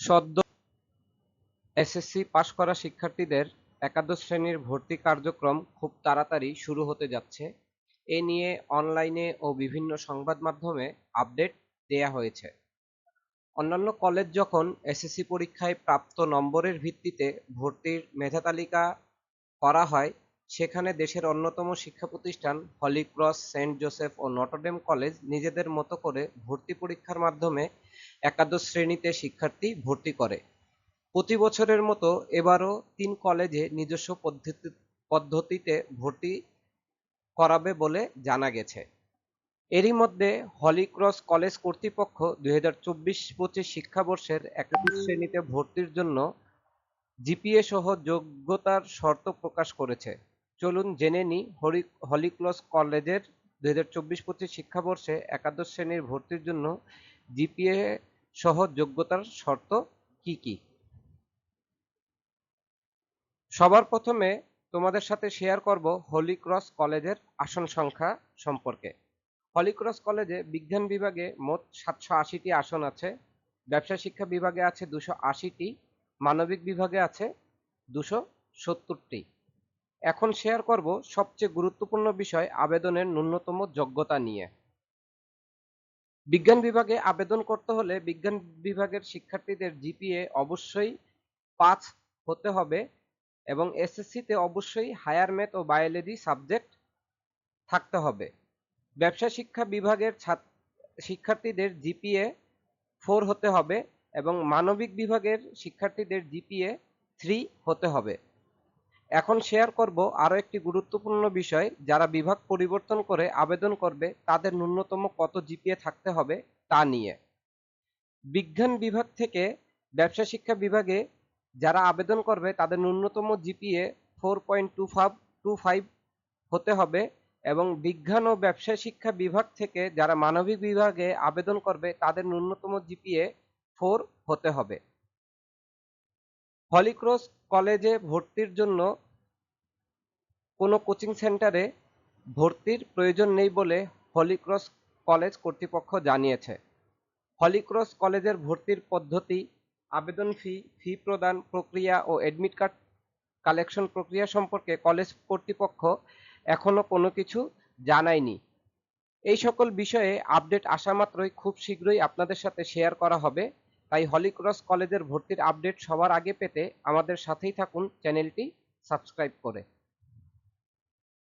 সদ্য এসএসসি পাশ করা শিক্ষার্থীদের একাদশ শ্রেণির ভর্তি কার্যক্রম খুব তাড়াতাড়ি শুরু হতে যাচ্ছে। এ নিয়ে অনলাইনে ও বিভিন্ন সংবাদ মাধ্যমে আপডেট দেয়া হয়েছে। অন্যান্য কলেজ যখন এসএসসি পরীক্ষায় প্রাপ্ত নম্বরের ভিত্তিতে ভর্তির মেধাতালিকা করা হয় সেখানে দেশের অন্যতম শিক্ষা প্রতিষ্ঠান হলি ক্রস সেন্ট জোসেফ ও নটরডেম কলেজ নিজেদের মতো করে ভর্তি পরীক্ষার মাধ্যমে একাদশ শ্রেণীতে শিক্ষার্থী ভর্তি করে। প্রতি বছরের মতো এবারও তিন কলেজে নিজস্ব পদ্ধতি, পদ্ধতিতে ভর্তি করাবে বলে জানা গেছে। এরই মধ্যে হলি ক্রস কলেজ কর্তৃপক্ষ দুই হাজার চব্বিশ পঁচিশ শিক্ষাবর্ষের একাদশ শ্রেণীতে ভর্তির জন্য জিপিএ সহ যোগ্যতার শর্ত প্রকাশ করেছে। চলুন জেনে নিই হরি হলিক্রস কলেজের দুই হাজার চব্বিশ পঁচিশ শিক্ষাবর্ষে একাদশ শ্রেণির ভর্তির জন্য জিপিএ সহ যোগ্যতার শর্ত কি কি? সবার প্রথমে তোমাদের সাথে শেয়ার করব হলি ক্রস কলেজের আসন সংখ্যা সম্পর্কে। হলি ক্রস কলেজে বিজ্ঞান বিভাগে মোট সাতশো আশিটি আসন আছে, ব্যবসা শিক্ষা বিভাগে আছে দুশো আশিটি, মানবিক বিভাগে আছে দুশো সত্তরটি। এখন শেয়ার করব সবচেয়ে গুরুত্বপূর্ণ বিষয় আবেদনের ন্যূনতম যোগ্যতা নিয়ে। বিজ্ঞান বিভাগে আবেদন করতে হলে বিজ্ঞান বিভাগের শিক্ষার্থীদের জিপিএ অবশ্যই পাঁচ হতে হবে এবং এসএসসিতে অবশ্যই হায়ার ম্যাথ ও বায়োলজি সাবজেক্ট থাকতে হবে। ব্যবসা শিক্ষা বিভাগের শিক্ষার্থীদের জিপিএ ফোর হতে হবে এবং মানবিক বিভাগের শিক্ষার্থীদের জিপিএ থ্রি হতে হবে। এখন শেয়ার করব আরও একটি গুরুত্বপূর্ণ বিষয়, যারা বিভাগ পরিবর্তন করে আবেদন করবে তাদের ন্যূনতম কত জিপিএ থাকতে হবে তা নিয়ে। বিজ্ঞান বিভাগ থেকে ব্যবসা শিক্ষা বিভাগে যারা আবেদন করবে তাদের ন্যূনতম GPA four point two five two five হতে হবে এবং বিজ্ঞান ও ব্যবসা শিক্ষা বিভাগ থেকে যারা মানবিক বিভাগে আবেদন করবে তাদের ন্যূনতম জিপিএ ফোর হতে হবে। হলিক্রস কলেজে ভর্তির জন্য কোনো কোচিং সেন্টারে ভর্তির প্রয়োজন নেই বলে হলিক্রস কলেজ কর্তৃপক্ষ জানিয়েছে। হলিক্রস কলেজের ভর্তির পদ্ধতি, আবেদন ফি ফি প্রদান প্রক্রিয়া ও অ্যাডমিট কার্ড কালেকশন প্রক্রিয়া সম্পর্কে কলেজ কর্তৃপক্ষ এখনও কোনো কিছু জানায়নি। এই সকল বিষয়ে আপডেট আসা মাত্রই খুব শীঘ্রই আপনাদের সাথে শেয়ার করা হবে। তাই হলিক্রস কলেজের ভর্তির আপডেট সবার আগে পেতে আমাদের সাথেই থাকুন চ্যানেলটি সাবস্ক্রাইব করে।